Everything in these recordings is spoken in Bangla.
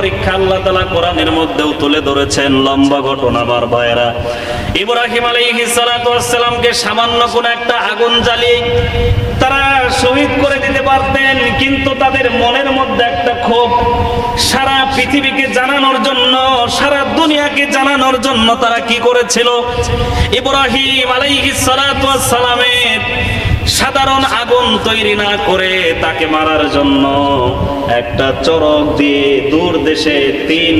পরীক্ষা আল্লাহ তালা কোরআনের মধ্যেও তুলে ধরেছেন লম্বা ঘটনা আমার ভাইয়েরা। ইব্রাহিম আলাইহিসালামকে সামান্য কোন একটা আগুন জ্বালিয়ে তারা শহীদ করে দিতে পারতেন, কিন্তু তাদের মনের মধ্যে একটা ক্ষোভ, সারা পৃথিবীকে জানানোর জন্য, সারা দুনিয়াকে জানানোর জন্য তারা কি করেছিল? ইব্রাহিম আলাইহিস সালামের সাধারণ আগুন তৈরি না করে তাকে মারার জন্য একটা চরক দিয়ে দূর দেশে তিন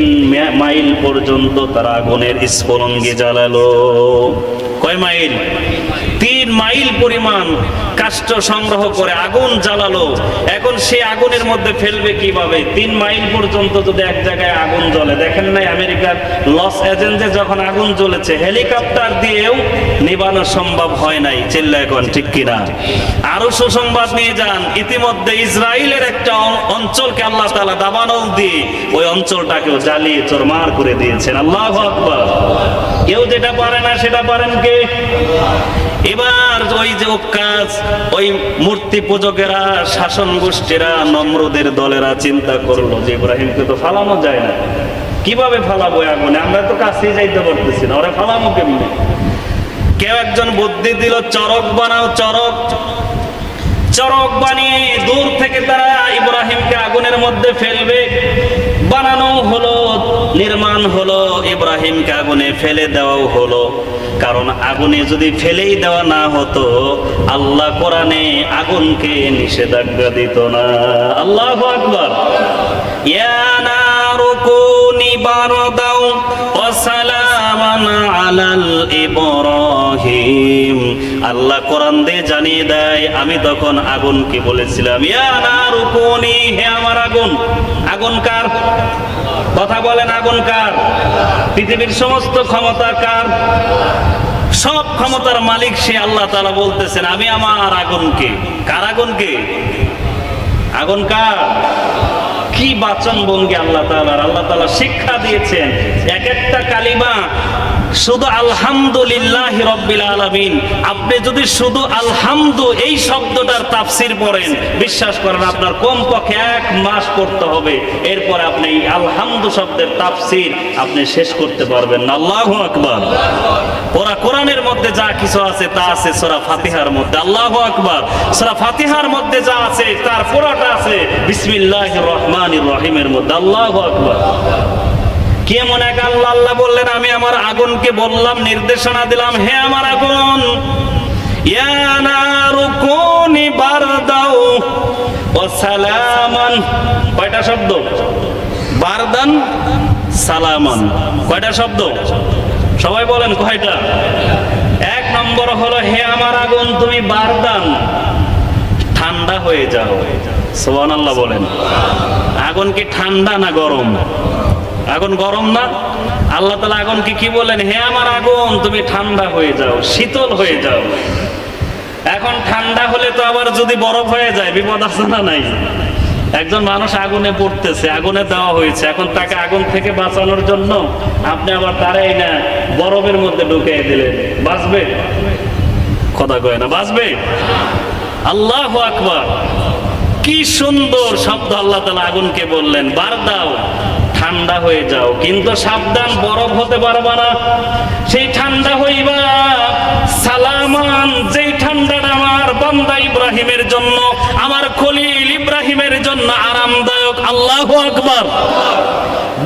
মাইল পর্যন্ত তারা আগুনের স্ফুলঙ্গি জ্বালালো। কয় মাইল? মাইল পরিমাণ কাষ্ঠ সংগ্রহ করে আগুন জ্বালালো। এখন সে আগুনের মধ্যে ফেলবে কীভাবে? তিন মাইল পর্যন্ত যদি এক জায়গায় আগুন জ্বলে। দেখেন নাই আমেরিকার লস এজেন্সে যখন আগুন জ্বলেছে, হেলিকপ্টার দিয়েও নিবানো সম্ভব হয় নাই। চিল্লা এখন, ঠিক কিনা? আরও সুসংবাদ নিয়ে যান। ইতিমধ্যে ইসরায়েলের একটা অঞ্চলকে আল্লাহ তালা দাবানল দিয়ে ওই অঞ্চলটাকেও জ্বালিয়ে চোরমার করে দিয়েছেন। আল্লাহ কেউ যেটা পারে না সেটা পারেন কে? এবার ওই যে কাজ, ওই মূর্তি পূজকেরা, শাসন গোষ্ঠীরা, নম্রদের দলেরা চিন্তা করল যে ইব্রাহিমকে তো ফালানো যায় না। কীভাবে ফালাবো আগুনে? আমরা তো কাছেই যাইতে পারতেছি না, ওরা ফালামো কেমনি? কেউ একজন বুদ্ধি দিল, চরক বানাও, চরক। চরক বানিয়ে দূর থেকে তারা ইব্রাহিমকে আগুনের মধ্যে ফেলবে। বানানো হলো, নির্মাণ হলো, ইব্রাহিমকে আগুনে ফেলে দেওয়াও হলো। কারণ আগুনে যদি ফেলেই দেওয়া না হতো, আল্লাহ কোরআনে আগুনকে নিষেধাজ্ঞা দিত না। আল্লাহ আকবর। ইয়া নারু কুনি বারদাও ওয়া সালামান আলাল ইব্রাহিম আল্লাহ কোরআন দিয়ে জানিয়ে দেয়, আমি তখন আগুনকে বলেছিলাম হে আমার আগুন। আগুন কার? কথা বলেন, আগুন কার? পৃথিবীর সমস্ত ক্ষমতা কার? সব ক্ষমতার মালিক সে আল্লাহ তাআলা বলতেছেন, আমি আমার আগুনকে। কার আগুনকে? আগুন কার? কি বাচন ভঙ্গি আল্লাহ তাআলার? আল্লাহ তাআলা শিক্ষা দিয়েছেন, এক একটা কালিমা শুধু আলহামদুলিল্লাহ রব্বিল আলামিন। আপনি যদি শুধু আলহামদু এই শব্দটার তাফসির পড়েন, বিশ্বাস করেন আপনার কমপক্ষে এক মাস করতে হবে। এরপরে আপনি এই আলহামদু শব্দের তাফসির আপনি শেষ করতে পারবেন আল্লাহু আকবার। ওরা কোরআনের মধ্যে যা কিছু আছে তা আছে সোরা ফাতিহার মধ্যে। আল্লাহ আকবার। সূরা ফাতিহার মধ্যে যা আছে তার পুরোটা আছে বিসমিল্লাহির রহমানির রহিমের মধ্যে। আল্লাহ আকবার। কে মনে এক আল্লাহ আল্লাহ বললেন, আমি আমার আগুনকে বললাম, নির্দেশনা দিলাম, হে আমার আগুন। কয়টা শব্দ? সালামান। কয়টা শব্দ? সবাই বলেন, কয়টা? এক নম্বর হলো আমার আগুন, তুমি ঠান্ডা হয়ে যাও। আল্লাহ বলেন। আগুন কি ঠান্ডা না গরম? আগুন গরম না? আল্লাহ তালা আগুনকে কি বলেন হে আমার আগুন, তুমি ঠান্ডা হয়ে যাও, শীতল হয়ে যাও। এখন ঠান্ডা হলে তো আবার যদি বরফ হয়ে যায়, বিপদ আছে না নাই? একজন মানুষ আগুনে পড়তেছে, আগুনে দেওয়া হয়েছে। এখন তাকে আগুন থেকে বাঁচানোর জন্য আপনি আবার তারাই না, বরফের মধ্যে ঢুকিয়ে দিলেন। বাঁচবে? কথা কয় না, বাঁচবে? আল্লাহ আকবার। কি সুন্দর শব্দ আল্লাহ তালা আগুনকে বললেন। বার দাও। ঠান্ডা হয়ে যাও। কিন্তু সাবধান, বরফ হতে পারবা না। সেই ঠান্ডা হইবা। সালামান যেই ঠান্ডাটা আমার বান্দা ইব্রাহিমের জন্য, আমার খলিল ইব্রাহিমের জন্য আরামদায়ক। আল্লাহ আকবার।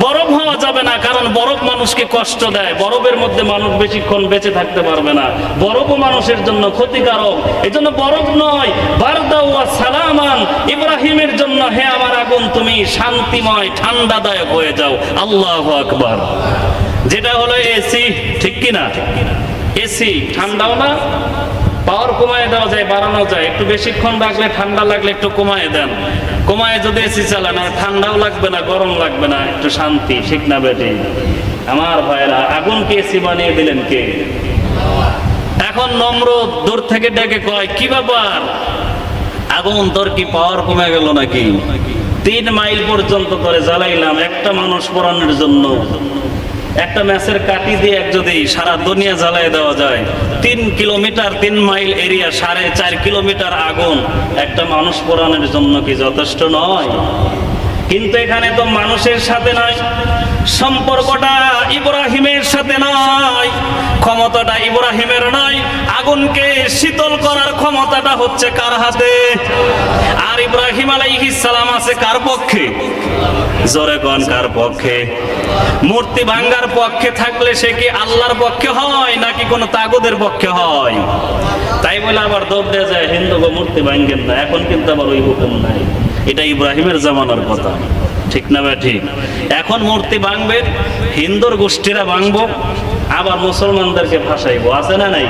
বরফ হওয়া যাবে না, কারণ বরফ মানুষকে কষ্ট দেয়। বরফের মধ্যে মানুষ বেশিক্ষণ বেঁচে থাকতে পারবে না। বরফও মানুষের জন্য ক্ষতিকারক। এই জন্য বরফ নয়, বারদাউ ওয়া সালামান। ইব্রাহিমের জন্য হে আমার আগুন, তুমি শান্তিময়, ঠান্ডাদায়ক হয়ে যাও। আল্লাহ আকবার। যেটা হলো এসি, ঠিক কি না এসি, ঠান্ডাও না পাওয়ার কমায় দেওয়া যায় বাড়ানো যায়। একটু বেশিক্ষণ রাখলে ঠান্ডা লাগলে একটু কমায় দেন। কমায় যদি এসি চালান, আর ঠান্ডাও লাগবে না, গরম লাগবে না, একটু শান্তি, ঠিক না বেটে? আমার ভাইরা আগুনকে এসি বানিয়ে দিলেন কে? এখন নম্র দূর থেকে ডেকে কয়, কি ব্যাপার? আগুন তোর কি পাওয়ার কমে গেল নাকি? তিন মাইল পর্যন্ত করে জ্বালাইলাম, একটা মানুষ পড়ানোর জন্য। একটা ম্যাচের কাটি দিয়ে এক যদি সারা দুনিয়া জ্বালায় দেওয়া যায়, তিন কিলোমিটার, তিন মাইল এরিয়া, সাড়ে চার কিলোমিটার আগুন, একটা মানুষ পোড়ানোর জন্য কি যথেষ্ট নয়? কিন্তু এখানে তো মানুষের সাথে নয়, সম্পর্কটা ইব্রাহিমের সাথে নয়, ক্ষমতাটা ইব্রাহিমের নয়, আগুনকে শীতল করার ক্ষমতাটা হচ্ছে কার হাতে? আর ইব্রাহিম আলাইহিস সালাম আছে কার পক্ষে? জোরে কোন, কার পক্ষে? মূর্তি ভাঙ্গার পক্ষে থাকলে সে কি আল্লাহর পক্ষে হয়, নাকি কোনো তাগুদের পক্ষে হয়? তাই বলে আবার দৌড় দেওয়া যায়, হিন্দু গো, মূর্তি ভাঙ্গেন না, এখন কিন্তু আবার ওই হুকুম নাই। এটা ইব্রাহিমের জামানার কথা। ঠিক না ভাই, ঠিক? এখন মূর্তি ভাঙবে, হিন্দুর গোষ্ঠীরা ভাঙবো আবার মুসলমানদেরকে ভাসাইবো আছে না নাই?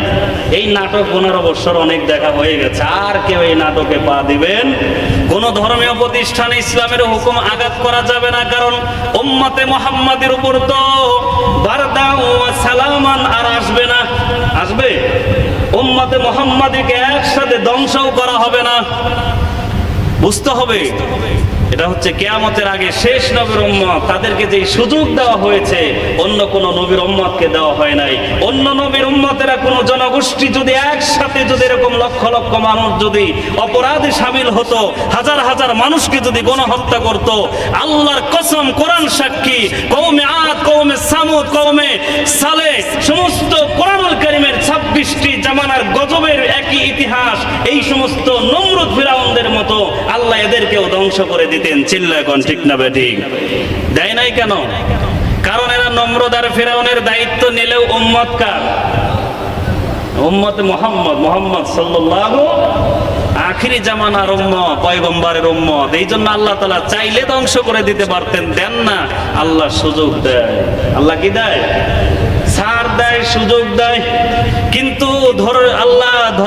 এই নাটক পনেরো বছর অনেক দেখা হয়ে গেছে। আর কেউ এই নাটকে পা দিবেন? কোন ধর্মীয় প্রতিষ্ঠানে ইসলামের হুকুম আঘাত করা যাবে না, কারণ উম্মতে মোহাম্মদের উপর তো বারদা সালামান আর আসবে না। আসবে? উম্মতে মোহাম্মদীকে একসাথে ধ্বংসও করা হবে না। বুঝতে হবে? এটা হচ্ছে কেয়ামতের আগে শেষ নবীর উম্মত। তাদেরকে যে সুযোগ দেওয়া হয়েছে, অন্য কোন নবীর উম্মতকে দেওয়া হয় নাই। অন্য নবীর উম্মতেরা কোন জনগোষ্ঠী যদি একসাথে যদি এরকম লক্ষ লক্ষ মানুষ যদি অপরাধে সামিল হতো, হাজার হাজার মানুষকে যদি গণহত্যা করত, আল্লাহর কসম, কোরআন সাক্ষী কৌমে আদ কৌমে সামুদ কৌমে সালে, সমস্ত কোরআনুল করিমের ছাব্বিশটি জামানার গজবের একই ইতিহাস, এই সমস্ত নমরুদ ফিরাউনদের মতো আল্লাহ এদেরকেও ধ্বংস করে দিতেন। চিল্লা এখন ঠিক না বেটি দেয় নাই কেন? কারণ এরা নম্রদার ফেরাউনের দায়িত্ব নিলেও উম্মত কার? উম্মত মোহাম্মদ মোহাম্মদ সাল্লাল্লাহু আখিরি জামানার উম্মত, পয়গম্বরের উম্মত। এই জন্য আল্লাহ তাআলা চাইলে ধ্বংস করে দিতে পারতেন, দেন না, আল্লাহ সুযোগ দেয়। আল্লাহ কি দেয়? ছাড় দেয়, সুযোগ দেয়।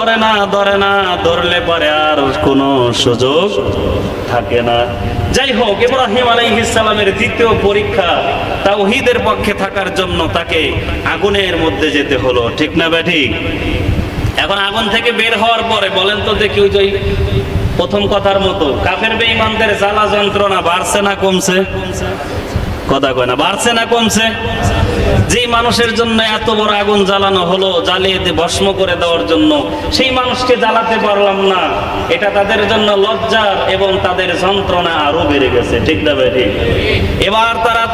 ধরে না ধরে না, ধরলে পরে আর কোনো সুযোগ থাকে না। যাই হোক, ইব্রাহিম আলাইহিস সালামের দ্বিতীয় পরীক্ষা তাওহীদের পক্ষে থাকার জন্য তাকে আগুনের মধ্যে যেতে হলো। ঠিক না ব্যাঠিক এখন আগুন থেকে বের হওয়ার পরে বলেন তো দেখি ওই যে প্রথম কথার মতো, কাফের বেঈমানদের জ্বালা যন্ত্রণা বাড়ছে না কমছে? কথা কয় না, বাড়ছে না কমছে? যেই মানুষের জন্য এত বড় আগুন জ্বালানো হলো, জ্বালিয়ে ভস্ম করে দেওয়ার জন্য, সেই মানুষকে জ্বালাতে পারলাম না। এটা তাদের জন্য লজ্জার এবং তাদের যন্ত্রণা আরও বেড়ে গেছে, ঠিক না এবার তারা